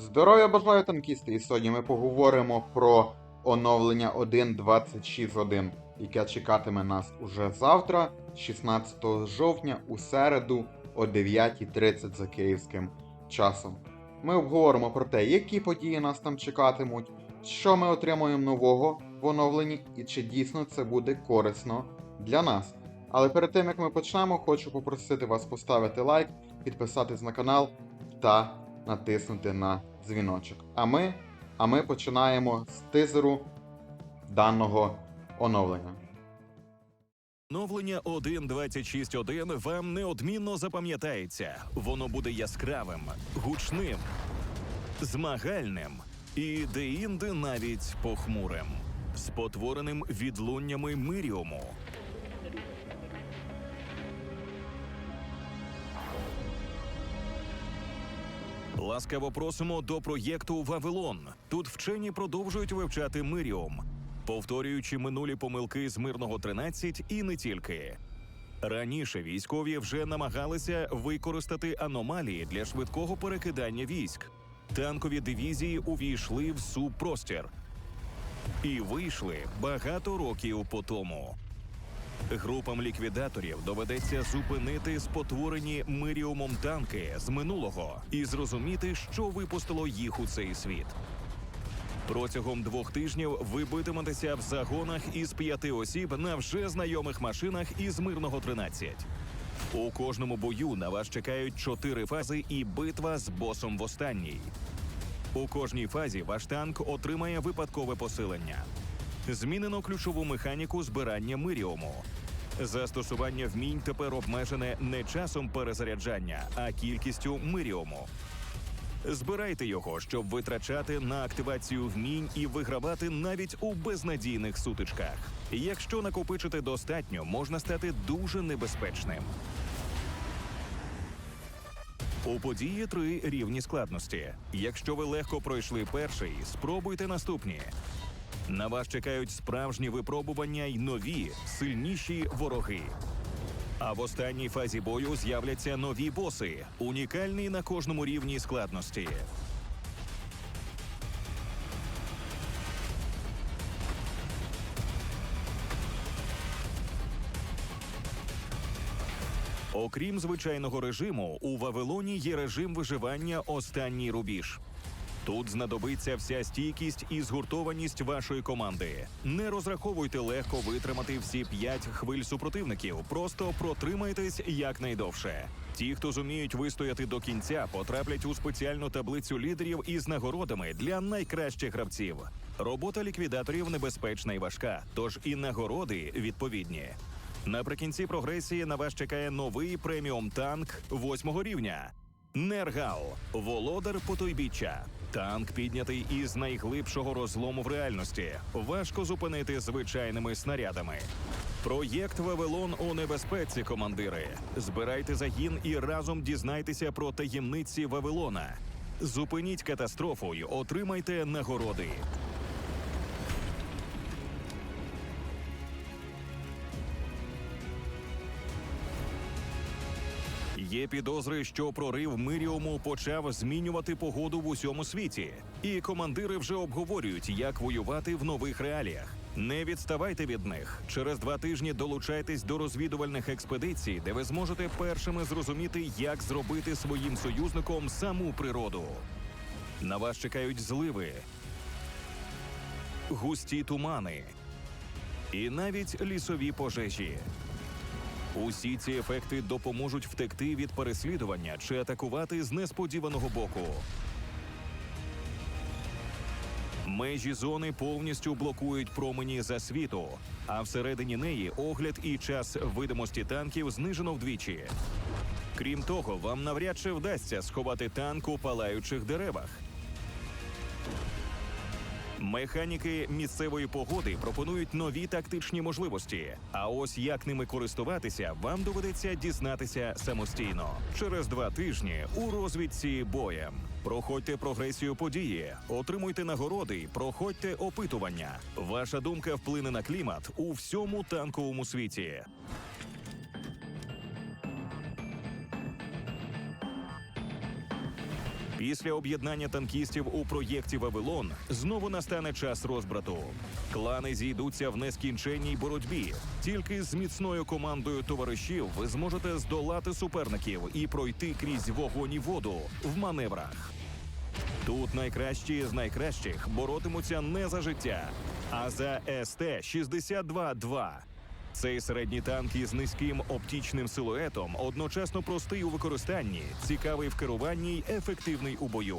Здоров'я бажаю танкісти! І сьогодні ми поговоримо про оновлення 1.26.1, яке чекатиме нас уже завтра, 16 жовтня, у середу о 9.30 за київським часом. Ми обговоримо про те, які події нас там чекатимуть, що ми отримуємо нового в оновленні і чи дійсно це буде корисно для нас. Але перед тим як ми почнемо, хочу попросити вас поставити лайк, підписатись на канал та натиснути на дзвіночок. А ми, а ми починаємо з тизеру даного оновлення. Оновлення 1.26.1 вам неодмінно запам'ятається. Воно буде яскравим, гучним, змагальним і деінде навіть похмурим, спотвореним відлуннями Миріуму. Ласкаво просимо до проєкту Вавилон. Тут вчені продовжують вивчати Миріум, повторюючи минулі помилки з мирного 13 і не тільки. Раніше військові вже намагалися використати аномалії для швидкого перекидання військ. Танкові дивізії увійшли в субпростір і вийшли багато років по тому. Групам ліквідаторів доведеться зупинити спотворені миріумом танки з минулого і зрозуміти, що випустило їх у цей світ. Протягом двох тижнів ви битиметеся в загонах із п'яти осіб на вже знайомих машинах із мирного 13. У кожному бою на вас чекають чотири фази і битва з босом в останній. У кожній фазі ваш танк отримає випадкове посилення. Змінено ключову механіку збирання миріуму. Застосування вмінь тепер обмежене не часом перезаряджання, а кількістю миріуму. Збирайте його, щоб витрачати на активацію вмінь і вигравати навіть у безнадійних сутичках. Якщо накопичити достатньо, можна стати дуже небезпечним. У події три рівні складності. Якщо ви легко пройшли перший, спробуйте наступні. На вас чекають справжні випробування й нові, сильніші вороги. А в останній фазі бою з'являться нові боси, унікальні на кожному рівні складності. Окрім звичайного режиму, у Вавилоні є режим виживання останній рубіж. Тут знадобиться вся стійкість і згуртованість вашої команди. Не розраховуйте легко витримати всі п'ять хвиль супротивників. Просто протримайтесь якнайдовше. Ті, хто зуміють вистояти до кінця, потраплять у спеціальну таблицю лідерів із нагородами для найкращих гравців. Робота ліквідаторів небезпечна і важка, тож і нагороди відповідні. Наприкінці прогресії на вас чекає новий преміум танк восьмого рівня. Нергал, володар потойбіччя. Танк піднятий із найглибшого розлому в реальності. Важко зупинити звичайними снарядами. Проєкт Вавилон у небезпеці, командири. Збирайте загін і разом дізнайтеся про таємниці Вавилона. Зупиніть катастрофу й отримайте нагороди. Є підозри, що прорив Миріуму почав змінювати погоду в усьому світі, і командири вже обговорюють, як воювати в нових реаліях. Не відставайте від них. Через два тижні долучайтесь до розвідувальних експедицій, де ви зможете першими зрозуміти, як зробити своїм союзником саму природу. На вас чекають зливи, густі тумани і навіть лісові пожежі. Усі ці ефекти допоможуть втекти від переслідування чи атакувати з несподіваного боку. Межі зони повністю блокують промені засвіту, а всередині неї огляд і час видимості танків знижено вдвічі. Крім того, вам навряд чи вдасться сховати танк у палаючих деревах. Механіки місцевої погоди пропонують нові тактичні можливості. А ось як ними користуватися, вам доведеться дізнатися самостійно через два тижні у розвідці боєм. Проходьте прогресію події, отримуйте нагороди, проходьте опитування. Ваша думка вплине на клімат у всьому танковому світі. Після об'єднання танкістів у проєкті Вавилон знову настане час розбрату. Клани зійдуться в нескінченній боротьбі. Тільки з міцною командою товаришів ви зможете здолати суперників і пройти крізь вогонь і воду в маневрах. Тут найкращі з найкращих боротимуться не за життя, а за СТ-62-2. Цей середній танк із низьким оптічним силуетом одночасно простий у використанні, цікавий в керуванні й ефективний у бою.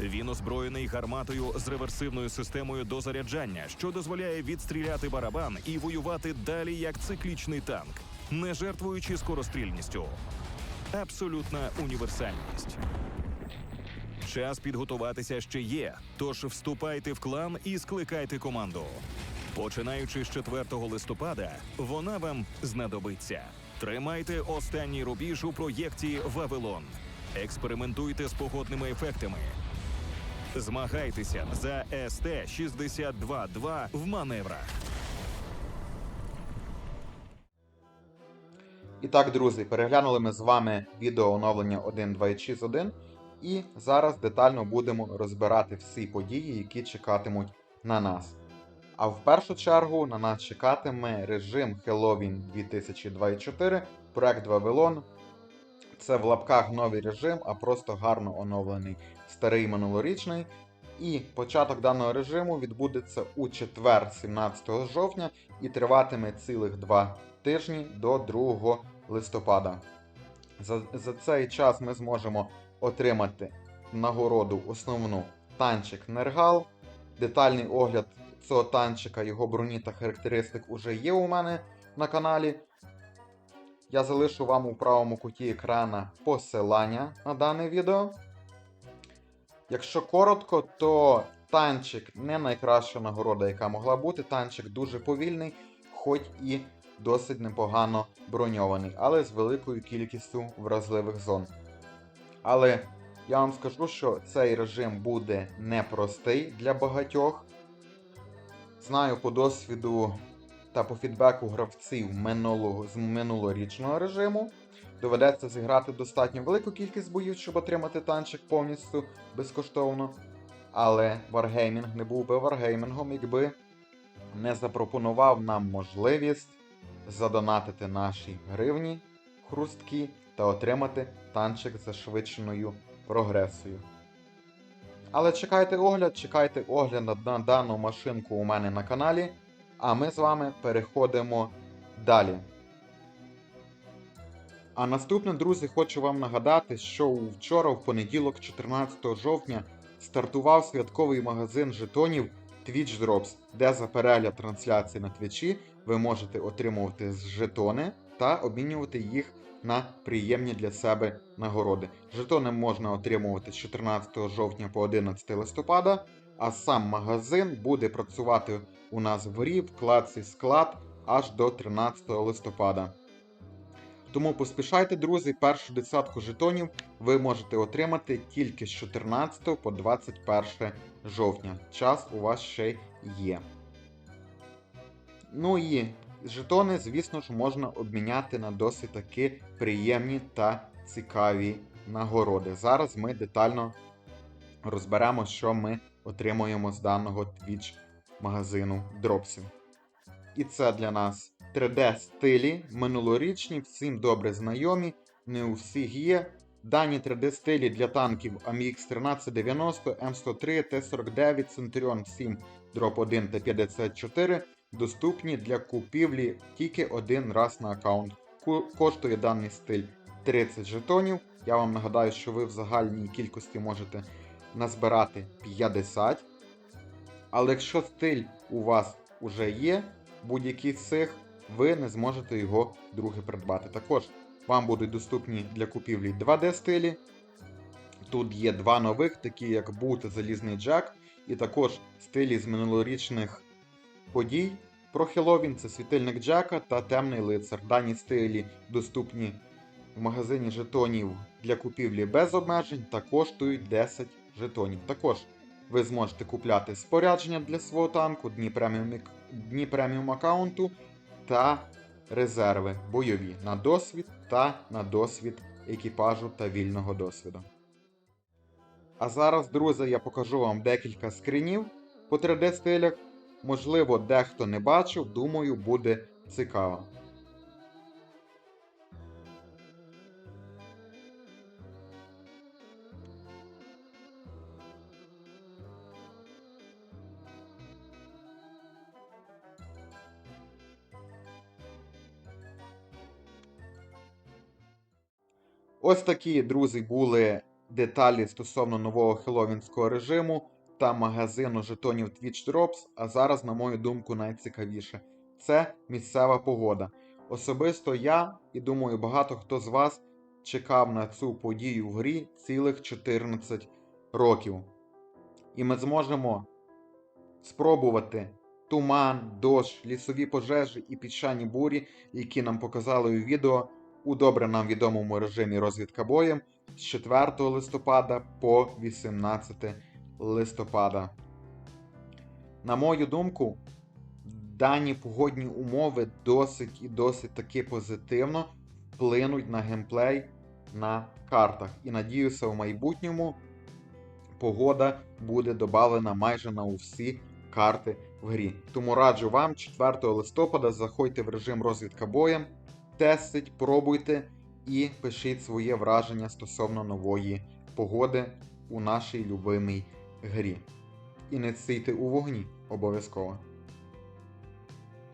Він озброєний гарматою з реверсивною системою дозаряджання, що дозволяє відстріляти барабан і воювати далі як циклічний танк, не жертвуючи скорострільністю. Абсолютна універсальність. Час підготуватися ще є, тож вступайте в клан і скликайте команду. Починаючи з 4 листопада, вона вам знадобиться. Тримайте останній рубіж у проєкті Вавилон. Експериментуйте з погодними ефектами. Змагайтеся за СТ-62-2 в маневрах. І так, друзі, переглянули ми з вами відео оновлення 1.26.1 і зараз детально будемо розбирати всі події, які чекатимуть на нас. А в першу чергу на нас чекатиме режим Halloween 2024, проект Вавилон. Це в лапках новий режим, а просто гарно оновлений старий минулорічний. І початок даного режиму відбудеться у четвер, 17 жовтня, і триватиме цілих два тижні до 2 листопада. За, за цей час ми зможемо отримати нагороду основну танчик Нергал. Детальний огляд цього танчика, його броні та характеристик уже є у мене на каналі. Я залишу вам у правому куті екрана посилання на дане відео. Якщо коротко, то танчик не найкраща нагорода, яка могла бути. Танчик дуже повільний, хоч і досить непогано броньований, але з великою кількістю вразливих зон. Але я вам скажу, що цей режим буде непростий для багатьох. Знаю по досвіду та по фідбеку гравців минулого, з минулорічного режиму. Доведеться зіграти достатньо велику кількість боїв, щоб отримати танчик повністю безкоштовно. Але Wargaming не був би Wargamingом, якби не запропонував нам можливість задонатити наші гривні хрусткі та отримати танчик з зашвидшеною прогресою. Але чекайте огляд, чекайте огляд на- дану машинку у мене на каналі, а ми з вами переходимо далі. А наступне, друзі, хочу вам нагадати, що вчора, в понеділок, 14 жовтня, стартував святковий магазин жетонів Twitch Drops, де за перегляд трансляції на Твічі ви можете отримувати жетони та обмінювати їх на приємні для себе нагороди. Жетони можна отримувати з 14 жовтня по 11 листопада, а сам магазин буде працювати у нас вгорі в вкладці склад аж до 13 листопада. Тому поспішайте, друзі, першу десятку жетонів ви можете отримати тільки з 14 по 21 жовтня. Час у вас ще є. Ну і жетони, звісно ж, можна обміняти на досить таки приємні та цікаві нагороди. Зараз ми детально розберемо, що ми отримуємо з даного Twitch магазину дропсів. І це для нас 3D стилі минулорічні, всім добре знайомі, не у всіх є. Дані 3D стилі для танків AMX 1390, М103, Т49, Centurion 7, Drop 1 та 54 доступні для купівлі тільки один раз на аккаунт. Коштує даний стиль 30 жетонів. Я вам нагадаю, що ви в загальній кількості можете назбирати 50. Але якщо стиль у вас уже є, будь-який з цих, ви не зможете його друге придбати. Також вам будуть доступні для купівлі 2D стилі. Тут є два нових, такі як та Залізний Джек, і також стилі з минулорічних подій. Про Хеллоуін це світильник Джека та темний лицар. Дані стилі доступні в магазині жетонів для купівлі без обмежень та коштують 10 жетонів. Також ви зможете купляти спорядження для свого танку, дні преміум, дні преміум аккаунту та резерви бойові на досвід та на досвід екіпажу та вільного досвіду. А зараз, друзі, я покажу вам декілька скрінів по 3D стилях. Можливо, дехто не бачив, думаю, буде цікаво. Ось такі, друзі, були деталі стосовно нового хеллоуінського режиму та магазину жетонів Twitch Drops. А зараз, на мою думку, найцікавіше це місцева погода. Особисто я і думаю, багато хто з вас чекав на цю подію в грі цілих 14 років. І ми зможемо спробувати туман, дощ, лісові пожежі і піщані бурі, які нам показали у відео у добре нам відомому режимі розвідка боєм з 4 листопада по 18 листопада. На мою думку, дані погодні умови досить і досить таки позитивно вплинуть на геймплей на картах. І надіюся, в майбутньому погода буде додана майже на усі карти в грі. Тому раджу вам 4 листопада заходьте в режим розвідка боєм, тестить, пробуйте і пишіть своє враження стосовно нової погоди у нашій любимій грі. І не стійте у вогні обов'язково.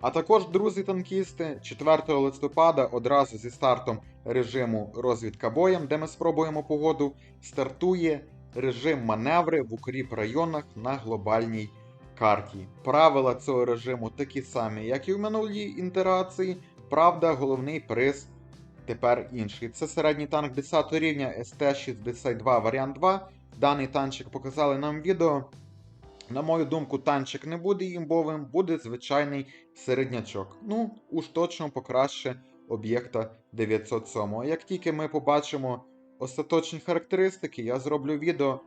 А також, друзі танкісти, 4 листопада одразу зі стартом режиму розвідка боєм, де ми спробуємо погоду, стартує режим маневри в укріп районах на глобальній карті. Правила цього режиму такі самі, як і в минулій інтерації. Правда, головний приз тепер інший. Це середній танк 10 рівня СТ-62 варіант 2. Даний танчик показали нам відео. На мою думку, танчик не буде імбовим, буде звичайний середнячок. Ну, уж точно покраще об'єкта 907. Як тільки ми побачимо остаточні характеристики, я зроблю відео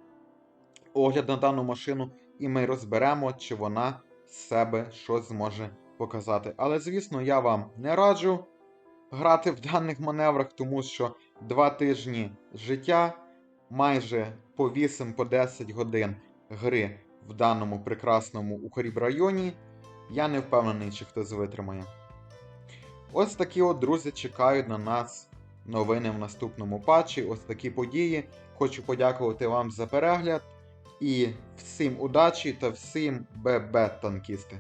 огляд на дану машину, і ми розберемо, чи вона з себе щось зможе показати. Але, звісно, я вам не раджу грати в даних маневрах, тому що 2 тижні життя, майже по 8 по 10 годин гри в даному прекрасному Укріб районі. Я не впевнений, чи хтось витримає. Ось такі от, друзі, чекають на нас новини в наступному патчі. Ось такі події. Хочу подякувати вам за перегляд. І всім удачі та всім ББ танкісти.